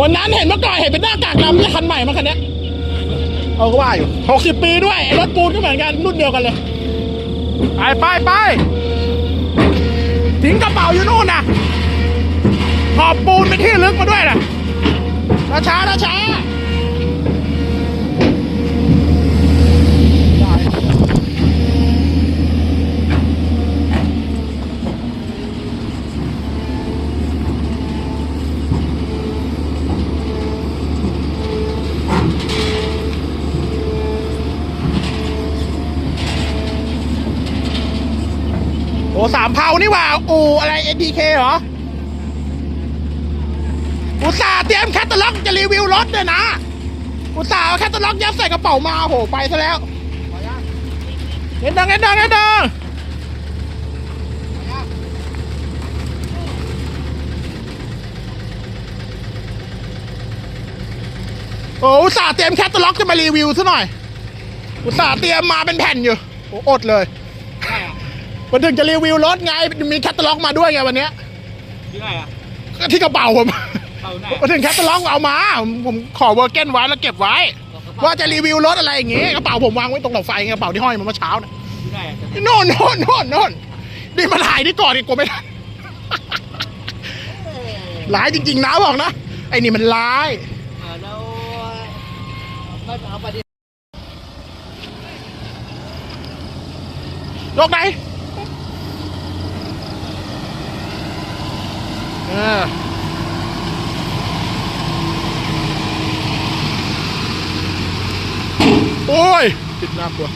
วันนั้นเห็นเมื่อก่อนเห็นเป็นหน้ากากดำเนี่ยคันใหม่มาคันเนี้ยเอาก็ว่าอยู่หกสิบปีด้วยไอ้รถปูนก็เหมือนกันรุ่นเดียวกันเลย ไปไปไปทิ้งกระเป๋าอยู่นู่นนะขอบปูนเป็นที่ลึกมาด้วยนะช้าช้าๆนะช้า โอ้สามเผานี่หว่า อูอะไร NDK เหรอ อุตส่าห์เตรียมแคตตาล็อกจะรีวิวรถเนี่ยนะ อุตส่าห์เอาแคตตาล็อกยัดใส่กระเป๋ามาโหไปซะแล้วเห็นดังเห็นดังเห็นดังโอ้อุตส่าห์เตรียมแคตตาล็อกจะมารีวิวซะหน่อย อุตส่าห์เตรียมมาเป็นแผ่นอยู่ โอ้อดเลย มันถึงจะรีวิวรถไงมีแคตตาล็อกมาด้วยไงวันเนี้ยที่ไหนอะก็ที่กระเป๋าผมเข้าไหนมาถึงแคตตาล็อกเอามาผมขอเวอร์เกนไว้แล้วเก็บไว้ ว่าจะรีวิวรถอะไรอย่างงี้กระเป๋าผมวางไว้ตรงหลอดไฟไงกระเป๋าที่ห้อยมาเมื่อเช้านะที่ไหนอะโน่นโน่นโน่นโน่นนี่มาถ่ายนี่ก่อนดีกว่าไม่ทันร้ายจริง ๆนะบอกนะไอ้นี่มันร้ายอ่าแล้วไม่เอาไปดิยกไหนเออ โอ้ยติดหน้ากลัว